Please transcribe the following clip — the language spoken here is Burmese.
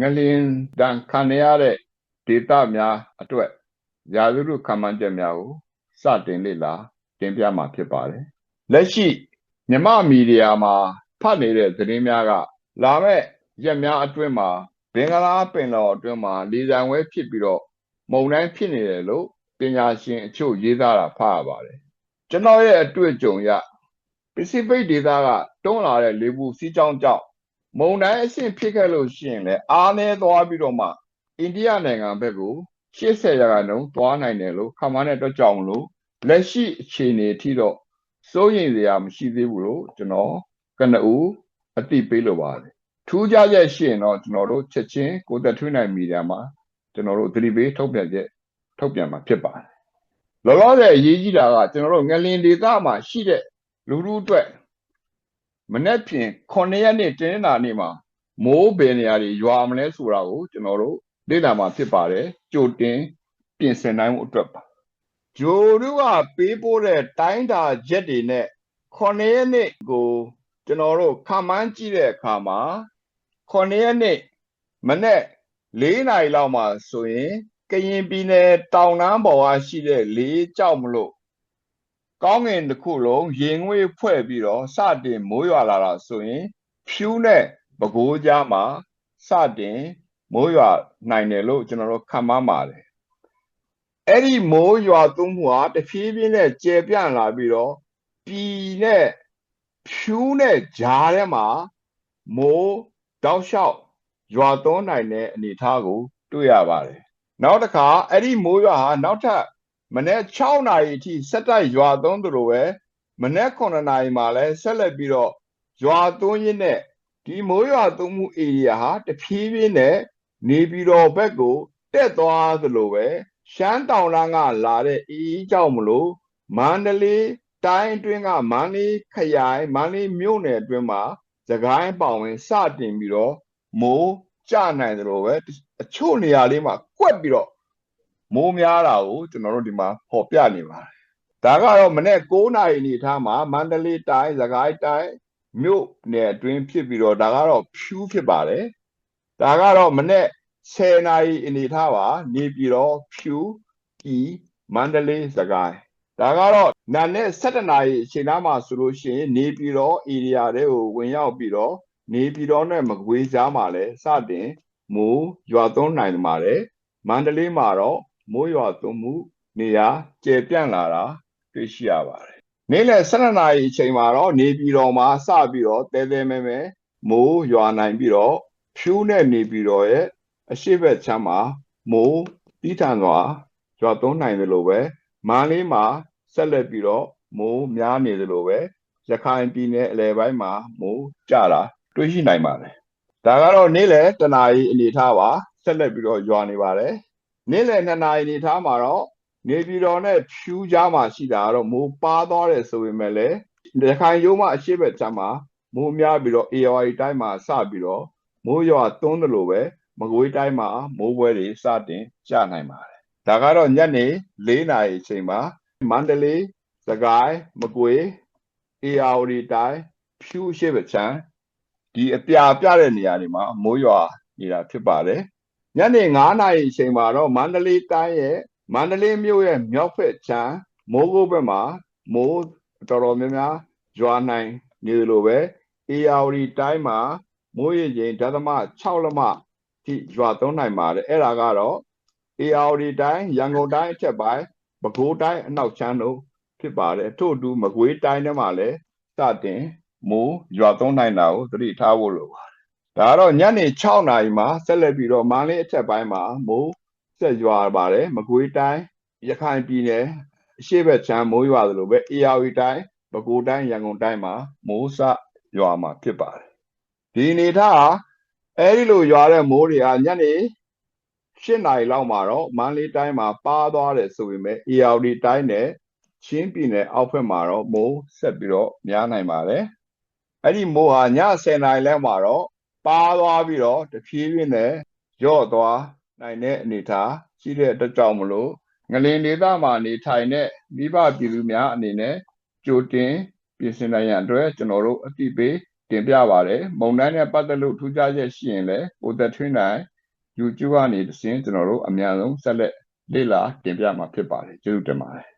ငလင်တန်ခံရတဲ့ဒေသများအတွက်ရာသီဥတုခန့်မှန်းချက်များကိုစတင်လေ့လာတင်ပြမှာဖြစ်ပါတယ်လက်ရှိမြမမီဒီယာမှာဖတ်နေတဲ့သတင်းများက လာမဲ့ရက်များအတွင်းမှာဘင်္ဂလားပင်လယ်အတွင်းမှာလေဆံဝဲဖြစ်ပြီးတော့မုန်တိုင်းဖြစ်နေတယ်လို့ပညာရှင်အချို့ရေးသားတာဖတ်ရပါတယ်ကျွန်တော်ရဲ့အတွေ့အကြုံရပစိဖိတ်ဒေသကတွန်းလာတဲ့လေပူစီးကြောင်းကြောင့် မုန်တိုင်းအဆင့်ဖြစ်ခဲ့လို့ရှိရင်လည်းအားနည်းသွားပြီးတော့မှအိန္ဒိယနိုင်ငံဘက်ကို80ရာခိုင်နှုန်းသွားနိုင်တယ်လို့ခန့်မှန်းတဲ့အတွက်ကြောင့်မလို့လက်ရှိအခြေအနေအထိတော့စိုးရိမ်စရာမရှိသေးဘူးလို့ကျွန်တော်ကနဦးအသိပေးလိုပါတယ်ထူးခြားချက်ရှိရင်တော့ကျွန်တော်တို့ချက်ချင်းကိုသက်ထွေးနိုင်မီဒီယာမှာကျွန်တော်တို့သတိပေးထုတ်ပြန်ချက်ထုတ်ပြန်မှာဖြစ်ပါတယ်လောလောဆယ်အရေးကြီးတာကကျွန်တော်တို့ငလင်ဒေသမှာရှိတဲ့လူလူအတွက် မနေ့ဖြန်9ရက်နေ့တင်းနာနေ့မှာမိုးဘယ်နေရာတွေရွာမလဲဆိုတာကိုကျွန်တော်တို့လေ့လာမှာဖြစ်ပါတယ်ကြိုတင်ပြင်ဆင်နိုင်မှုအတွက်ပါဂျိုတို့ကပေးပို့တဲ့တိုင်းတာချက်တွေနဲ့9ရက်နေ့ကိုကျွန်တော်တို့ခန့်မှန်းကြည့်တဲ့အခါမှာ9ရက်နေ့မနေ့၄နာရီလောက်မှာဆိုရင်ကရင်ပြည်နယ်တောင်တန်းပေါ်ကရှိတဲ့လေးကြောက်မလို့ ကောင်းငင်တစ်ခုလုံးရေငွေ့ဖွဲ့ပြီးတော့စတင်မိုးရွာလာတာဆိုရင် ဖြူးနဲ့ပကိုးကြားမှာစတင်မိုးရွာနိုင်တယ်လို့ကျွန်တော်တို့ခန့်မှန်းပါတယ်အဲ့ဒီမိုးရွာသွန်းမှုဟာတဖြည်းဖြည်းနဲ့ကျယ်ပြန့်လာပြီးတော့ပြည်နဲ့ဖြူးနဲ့ကြားထဲမှာမိုးတောက်လျှောက်ရွာသွန်းနိုင်တဲ့အနေအထားကို တွေ့ရပါတယ်နောက်တစ်ခါအဲ့ဒီမိုးရွာဟာနောက်ထပ် မနေ့6နာရီအထိဆက်တိုက်ရွာသွန်းသလိုပဲမနေ့9နာရီမှာလည်းဆက်လက်ပြီးတော့ရွာသွန်းရင်းနဲ့ဒီမိုးရွာသွန်းမှု area ဟာတဖြည်းဖြည်းနဲ့နေပြည်တော်ဘက်ကိုတက်သွားသလိုပဲရှမ်းတောင်လန်းကလာတဲ့အေးကြောင့်မလို့မန္တလေးတိုင်းအတွင်းကမန္တလေးခရိုင်မန္တလေးမြို့နယ်အတွင်းမှာသခိုင်းပေါဝင်စတင်ပြီးတော့မိုးကျနိုင်တယ်လို့ပဲအချို့နေရာလေးမှာကွက်ပြီးတော့ မိုးများတာကိုကျွန်တော်တို့ဒီမှာဟောပြနေပါတယ်ဒါကတော့မနေ့9နာရီအနေထားမှာမန္တလေးတိုင်းသခိုင်းတိုင်းမြို့နယ်အတွင်းဖြစ်ပြီးတော့ဒါကတော့ဖြူးဖြစ်ပါတယ်ဒါကတော့မနေ့10နာရီအနေထားပါနေပြည်တော်ဖြူဤမန္တလေးစကိုင်းဒါကတော့နာနဲ့7နာရီအချိန်သားမှာဆိုလို့ရှိရင်နေပြည်တော် area တွေကိုဝင်ရောက်ပြီးတော့နေပြည်တော်နဲ့မကွေးကြားမှာလည်းစတင်မိုးရွာသွန်းနိုင်ပါတယ်မန္တလေးမှာတော့ မိုးရွာသွန်းမှုနေရာကျယ်ပြန့်လာတာတွေ့ရှိရပါတယ်နေ့လယ်7နာရီအချိန်မှာတော့နေပြည်တော်မှာစပြီးတော့တဲတဲမဲမဲမိုးရွာနိုင်ပြီးတော့ဖြူးနဲ့နေပြည်တော်ရဲ့အရှိတ်ဘက်ချမ်းမှာမိုးတီးထန်စွာရွာသွန်းနိုင်တယ်လို့ပဲမန္တလေးမှာဆက်လက်ပြီးတော့မိုးများနေတယ်လို့ပဲရခိုင်ပြည်နယ်အလယ်ပိုင်းမှာမိုးကျတာတွေ့ရှိနိုင်ပါတယ်ဒါကတော့နေ့လယ်တနာရီအနေထားပါဆက်လက်ပြီးတော့ရွာနေပါတယ် နေ့လယ်2နာရီအနေထားမှာတော့နေပြည်တော်နဲ့ဖြူးကြားမှာရှိတာကတော့မိုးပါသွားတယ်ဆိုပေမဲ့လည်းရခိုင်ရိုးမအရှိတ်ဘက်ချမ်းမှာမိုးများပြီးတော့ AOI တိုင်းမှာစပြီးတော့မိုးရွာသွန်းတယ်လို့ပဲမကွေးတိုင်းမှာမိုးပွဲတွေစတင်ကျနိုင်ပါတယ်ဒါကတော့ညနေ4နာရီအချိန်မှာမန္တလေးစကိုင်းမကွေးအေယာဝတီတိုင်းဖြူရှိပချံဒီအပြာပြတဲ့နေရာတွေမှာမိုးရွာနေတာဖြစ်ပါတယ် ညနေ9နာရီအချိန်မှာတော့မန္တလေးတိုင်းရဲ့မန္တလေးမြို့ရဲ့မြောက်ဘက်ချမ်းမိုးကုတ်ဘက်မှာမိုးတော်တော်များများရွာနိုင်နေလို့ပဲအေယာဝတီတိုင်းမှာမိုးရေချိန်ဒသမ6လမထိရွာသွန်းနိုင်ပါတယ်အဲ့ဒါကတော့ ARD တိုင်းရန်ကုန်တိုင်းအထက်ပိုင်းပဲခူးတိုင်းအနောက်ချမ်းတို့ဖြစ်ပါတယ်ထို့အတူမကွေးတိုင်းထဲမှာလည်းစတင်မိုးရွာသွန်းနိုင်တာကိုသတိထားဖို့လိုပါတယ် ဒါကတော့ညနေ6နာရီမှာဆက်လက်ပြီးတော့မန္တလေးအထက်ပိုင်းမှာမိုးဆက်ရွာပါတယ်မကွေးတိုင်းရခိုင်ပြည်နယ်အရှေ့ဘက်ချမ်းမိုးရွာသလိုပဲ ARD တိုင်းပဲခူးတိုင်းရန်ကုန်တိုင်းမှာမိုးစရွာမှာဖြစ်ပါတယ်ဒီအနေထားဟာအဲဒီလိုရွာတဲ့မိုးတွေကညနေ၈နာရီလောက်မှာတော့မန္တလေးတိုင်းမှာပါသွားတယ်ဆိုပေမဲ့ ARD တိုင်းနဲ့ချင်းပြည်နယ်အောက်ဘက်မှာတော့မိုးဆက်ပြီးတော့များနိုင်ပါတယ်အဲ့ဒီမိုးဟာည10နာရီလောက်မှာတော့ ပါသွားပြီးတော့တဖြည်းဖြည်းနဲ့ရော့သွားနိုင်တဲ့အနေအထားရှိတဲ့အတွက်ကြောင့်မလို့ငလင်ဒေသမှာနေထိုင်တဲ့မိဘပြည်သူများအနေနဲ့ကြိုတင်ပြင်ဆင်နိုင်ရန်အတွက်ကျွန်တော်တို့အတိပေးတင်ပြပါတယ်မုံတိုင်းနဲ့ပတ်သက်လို့ထူးခြားချက်ရှိရင်လည်းကိုသက်ထွင်းနိုင် YouTube ကနေတစ်စင်းကျွန်တော်တို့အများဆုံးဆက်လက်လေ့လာတင်ပြမှာဖြစ်ပါတယ်ကျေးဇူးတင်ပါတယ်